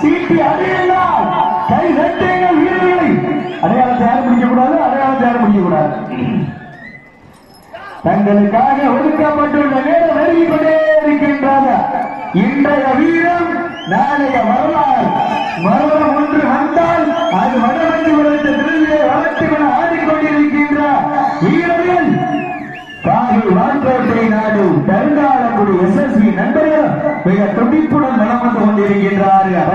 சீட்டி அடையலாம். கை வீரர்களை. அடையாளத்தை யாரும் பிடிக்க கூடாது அடையாளத்தை யாரும் பிடிக்க கூடாது தங்களுக்காக ஒதுக்கப்பட்டுள்ள நேரம் நெருங்கிக் கொண்டே இருக்கின்றாங்க இன்றைய வீரம் நாளைய வரலாறு எஸ்எஸ்வி நண்பர்கள் மிக துடிப்புடன் மனம் வந்து கொண்டிருக்கின்றார்கள்.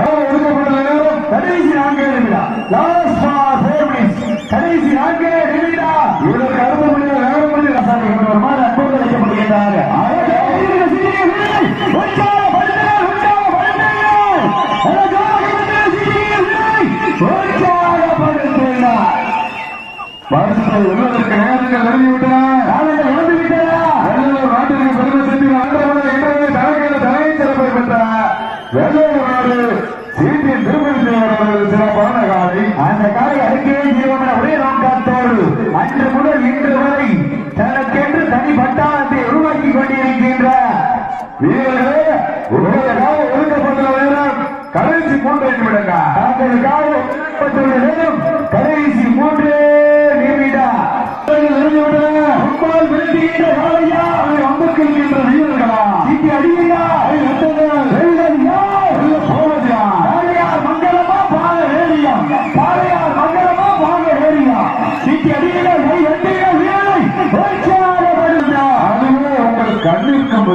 கடைசி நான்கே நிமிடம். லாஸ்ட் ஃபார் ஃபோர் மினிட்ஸ் கடைசி நான்கே நிமிடம். இவருக்கு அறுபது மணி நேரம் மணி ரசாயன வருமாறு அன்போடு அழைக்கப்படுகின்றார்கள். வருஷத்தில் உள்ளதற்கு நேரங்கள் நெருங்கிவிட்டன வெள்ளூர் நாடு. சீட்டின் திருமணி செய்வதற்கு சிறப்பான காலை. அந்த காலை அருகே ஜீவன ஒரே நோக்கத்தோடு அன்று முதல் இன்று வரை தனக்கென்று தனி பட்டாளத்தை உருவாக்கி கொண்டிருக்கின்ற வீரர்களே ஒழுங்கப்பட்ட வீரர் நேரம் கடைசி மூன்று நிமிடங்க தங்களுக்காக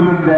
கொண்டிருந்த